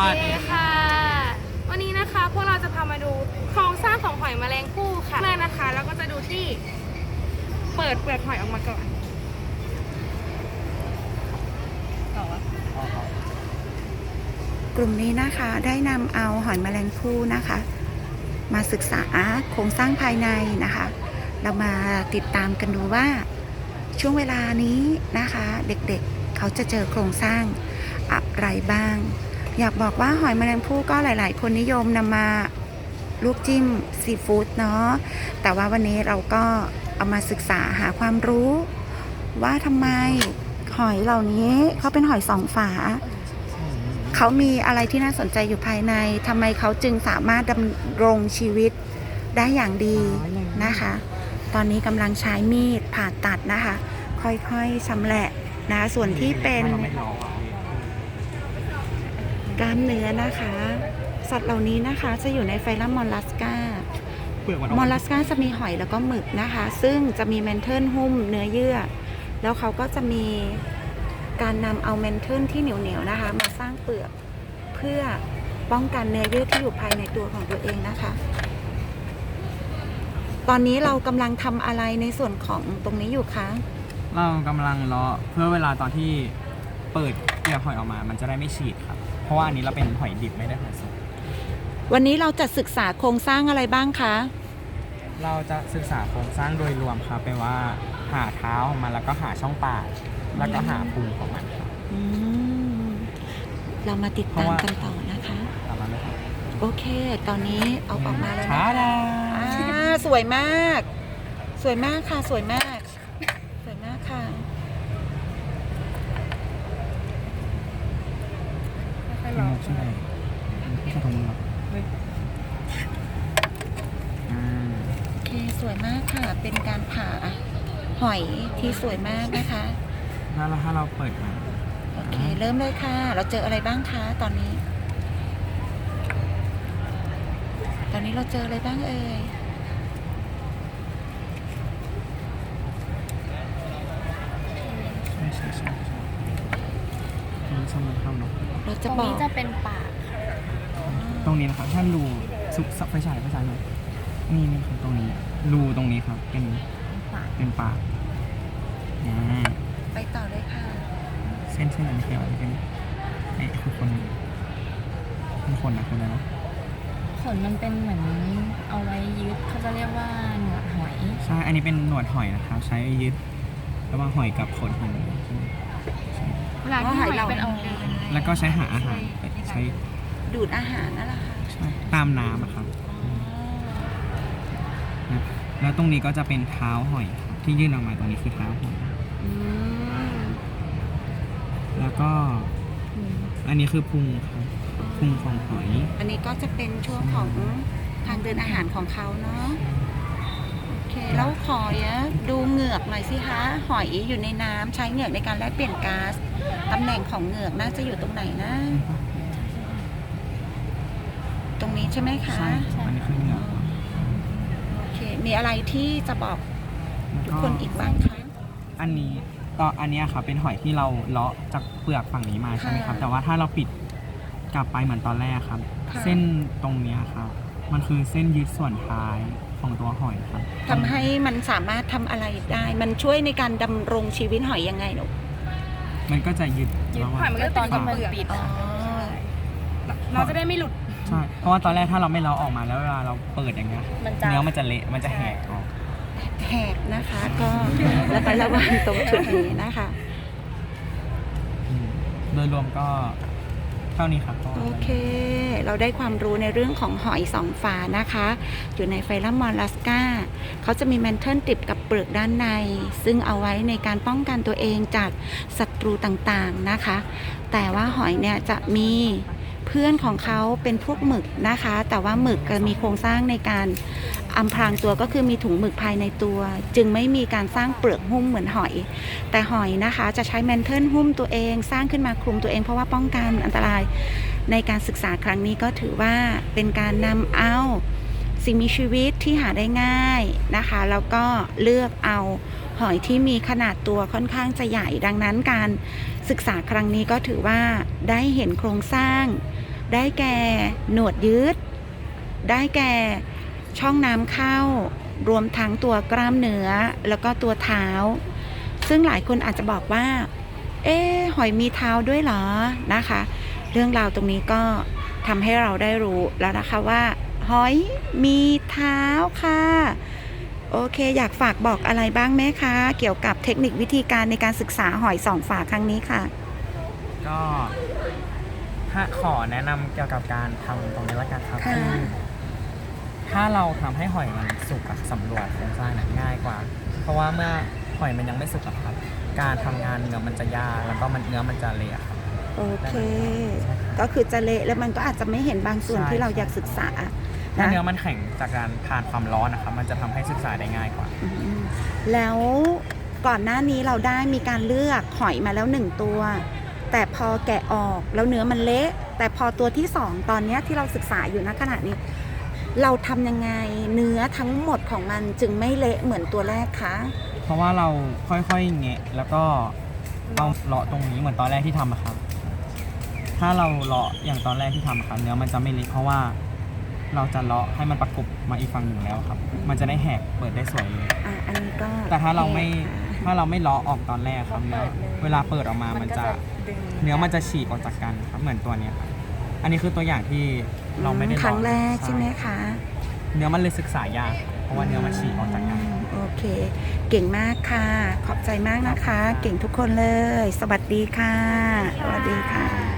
วัสดีค่ะ วันนี้นะคะพวกเราจะพามาดูโครงสร้างของหอยแมลงภู่ค่ะเลยนะคะแล้วก็จะดูที่เปิดเปลือกหอยออกมาก่อนกลุ่มนี้นะคะได้นำเอาหอยแมลงภู่นะคะ มาศึกษาโครงสร้างภายในนะคะ เรามาติดตามกันดูว่าช่วงเวลานี้นะคะ เด็กๆเขาจะเจอโครงสร้างอะไรบ้าง อยากบอกว่าหอยแมลงภู่ก็หลาย ๆ คนนิยมนำมาลวกจิ้มซีฟู้ดเนาะแต่ว่าวันนี้เราก็เอามาศึกษาหาความรู้ ว่าทำไมหอยเหล่านี้เขาเป็นหอยสองฝา เขามีอะไรที่น่าสนใจอยู่ภายในทำไมเขาจึงสามารถดำรงชีวิตได้อย่างดีนะคะ ตอนนี้กำลังใช้มีดผ่าตัดนะคะ ค่อยๆชำแหละนะส่วนที่เป็น กล้ามเนื้อนะคะ สัตว์เหล่านี้นะคะจะอยู่ในไฟลัมมอลลัสกาเปลือกมันมอลลัสกาจะมีหอยแล้วก็หมึกนะคะ ซึ่งจะมีแมนเทิลหุ้มเนื้อเยื่อ แล้วเขาก็จะมีการนำเอาแมนเทิลที่เหนียวๆนะคะ มาสร้างเปลือกเพื่อป้องกันเนื้อเยื่อที่อยู่ภายในตัวของตัวเองนะคะ ตอนนี้เรากำลังทำอะไรในส่วนของตรงนี้อยู่คะ เรากำลังรอเพื่อเวลาตอนที่เปิดเปลือกหอยออกมา มันจะได้ไม่ฉีกครับเพ ราะว่าอันนี้เราเป็นหอยดิบไม่ได้หอยสดวันนี้เราจะศึกษาโครงสร้างอะไรบ้างคะ เราจะศึกษาโครงสร้างโดยรวมครับเป็นว่าหาเท้าของมันแล้วก็หาช่องปากแล้วก็หาพุงของมันครับ อืมเรามาติดเพตาราะมว่ากันต่อนะคะ ตามนั้นเลยครับโอเค ตอนนี้เอาออกมาแล้วช้านะคะดา อ่าสวยมาก สวยมากค่ะ สวยมาก สวยมากค่ะ ค่อยๆ เป็น ลอง มุกใช่ไหมไม่ใช่ตรงนี้หรออ่า โอเค สวยมากค่ะ เป็นการผ่าหอยที่สวยมากนะคะ แล้วถ้าเราเปิดมาโอเค เริ่มเลยค่ะ เราเจออะไรบ้างคะตอนนี้ ตอนนี้เราเจออะไรบ้างเอ่ยใช่ใช่ใช่ใช่ตรงนี้ช่องมันเข้าเนาะเราตจะรงบอกนี้จะเป็นปากตรงนี้นะครับถ้ารูสุกสับไฟฉายไฟฉายหน่อยนี่นี่ครับตรงนี้ รูตรงนี้ครับ เป็นปากเป็นปากอ่าไปต่อเลยค่ะเส้นเส้นอันนี้คืออะไรเป็นไอ้คือคนเป็นคนนะคนอะไรนะขนมันเป็นเหมือนเอาไว้ยึดเขาจะเรียกว่าหนวดหอยใช่อันนี้เป็นหนวดหอยนะครับ ใช้ยึดระหว่างหอยกับขนหอยใช่ไหมใช่เวลาที่หอยเป็นเอาแล้วก็ใช้หาอาหารใช้ดูดอาหารนั่นแหละค่ะใช่ตามน้ำอะครับ นะแล้วตรงนี้ก็จะเป็นเท้าหอยครับที่ยื่นออกมาตรงนี้คือเท้าหอยอืมแล้วก็อันนี้คือพุงครับพุงของหอยอันนี้ก็จะเป็นช่วงของทางเดินอาหารของเขาเนาะโอเคแล้วขอเยอะดูเหงือกหน่อยสิคะหอยอยู่ในน้ำใช้เหงือกในการแลกเปลี่ยนก๊าซตำแหน่งของเหงือกน่าจะอยู่ตรงไหนนะ ตรงนี้ใช่ไหมคะ ใช่ครับอันนี้คือเหงือกโอเค มีอะไรที่จะบอกแล้วทุกคนอีกบ้างคะอันนี้ก็อันเนี้ยครับเป็นหอยที่เราเลาะจากเปลือกฝั่งนี้มาใช่ไหมครับค่ะแต่ว่าถ้าเราปิดกลับไปเหมือนตอนแรกครับค่ะเส้นตรงเนี้ยครับ มันคือเส้นยึดส่วนท้ายของตัวหอยครับทำให้มันสามารถทำอะไรได้ มันช่วยในการดำรงชีวิตหอยยังไงหนูมันก็จะยึดยึดระหหว่าอยงมันก็ตอนที่มันปิดอ๋อ เราจะได้ไม่หลุด ใช่ เพราะว่าตอนแรกถ้าเราไม่เลาะออกมาแล้วเวลาเราเปิดอย่างเงี้ยมันจะ เนื้อมันจะเละมันจะแหกออกแหกนะคะก็ระมัดระวังตรงจุดนี้นะคะ อืมโดยรวมก็เท่านี้ครับก็ โอเค เราได้ความรู้ในเรื่องของหอยสองฝานะคะ อยู่ในไฟลัมมอลลัสกาเขาจะมีแมนเทิลติดกับเปลือกด้านใน ซึ่งเอาไว้ในการป้องกันตัวเองจากศัตรูต่างๆนะคะ แต่ว่าหอยเนี่ยจะมีเพื่อนของเขาเป็นพวกหมึกนะคะ แต่ว่าหมึกมีโครงสร้างในการอำพรางตัวก็คือมีถุงหมึกภายในตัว จึงไม่มีการสร้างเปลือกหุ้มเหมือนหอย แต่หอยนะคะจะใช้แมนเทิลหุ้มตัวเอง สร้างขึ้นมาคลุมตัวเองเพราะว่าป้องกันอันตรายในการศึกษาครั้งนี้ก็ถือว่าเป็นการนำเอาสิ่งมีชีวิตที่หาได้ง่ายนะคะ แล้วก็เลือกเอาหอยที่มีขนาดตัวค่อนข้างจะใหญ่ดังนั้นการ ศึกษาครั้งนี้ก็ถือว่าได้เห็นโครงสร้าง ได้แก่หนวดยืด ได้แก่ช่องน้ำเข้า รวมทั้งตัวกล้ามเนื้อแล้วก็ตัวเท้า ซึ่งหลายคนอาจจะบอกว่า เอ๊หอยมีเท้าด้วยเหรอนะคะ เรื่องราวตรงนี้ก็ทำให้เราได้รู้แล้วนะคะว่า หอยมีเท้าค่ะ โอเค อยากฝากบอกอะไรบ้างไหมคะ เกี่ยวกับเทคนิควิธีการในการศึกษาหอยสองฝาครั้งนี้ค่ะ ก็ถ้าขอแนะนำเกี่ยวกับการทำตรงนี้ละกันครับค่ะ คือถ้าเราทำให้หอยมันสุกอะสำรวจโครงสร้างเนี่ยง่ายกว่า เพราะว่าเมื่อหอยมันยังไม่สุกอะครับ การทำงานเนื้อมันจะยากแล้วก็มันเนื้อมันจะเละครับโอเคใช่ครับ ก็คือจะเละแล้วมันก็อาจจะไม่เห็นบางส่วนใช่ ที่เราอยากศึกษา ถ้านะเนื้อมันแข็งจากการผ่านความร้อนนะครับมันจะทำให้ศึกษาได้ง่ายกว่าอืมแล้วก่อนหน้านี้เราได้มีการเลือกหอยมาแล้วหนึ่งตัว แต่พอแกะออกแล้วเนื้อมันเละ แต่พอตัวที่สองตอนเนี้ยที่เราศึกษาอยู่ณขณะนี้ เราทำยังไงเนื้อทั้งหมดของมันจึงไม่เละเหมือนตัวแรกคะเพราะว่าเราค่อยๆแงะแล้วก็เอาเลาะตรงนี้เหมือนตอนแรกที่ทำอะครับ ถ้าเราเลาะอย่างตอนแรกที่ทำอะครับเนื้อมันจะไม่เละเพราะว่า เราจะเลาะให้มันประกบมาอีกฝั่งหนึ่งแล้วครับ มันจะได้แหกเปิดได้สวยเลยอะอันนี้ก็แต่ถ้าเราไม่แหกถ้าเราไม่เลาะออกตอนแรกครับเนื้อเวลาเปิดออกมามันจะเนื้อมันจะฉีกออกจากกันครับเหมือนตัวเนี้ยครับอันนี้คือตัวอย่างที่เราไม่ได้อืเลาะครั้งแรกใช่ไหมคะ เนื้อมันเลยศึกษายากเพราะว่าเนื้อมันฉีกออกจากกันมโอเค เก่งมากค่ะ ขอบใจมากนะคะขอบคุณครับเก่งทุกคนเลย สวัสดีค่ะ สวัสดีค่ะ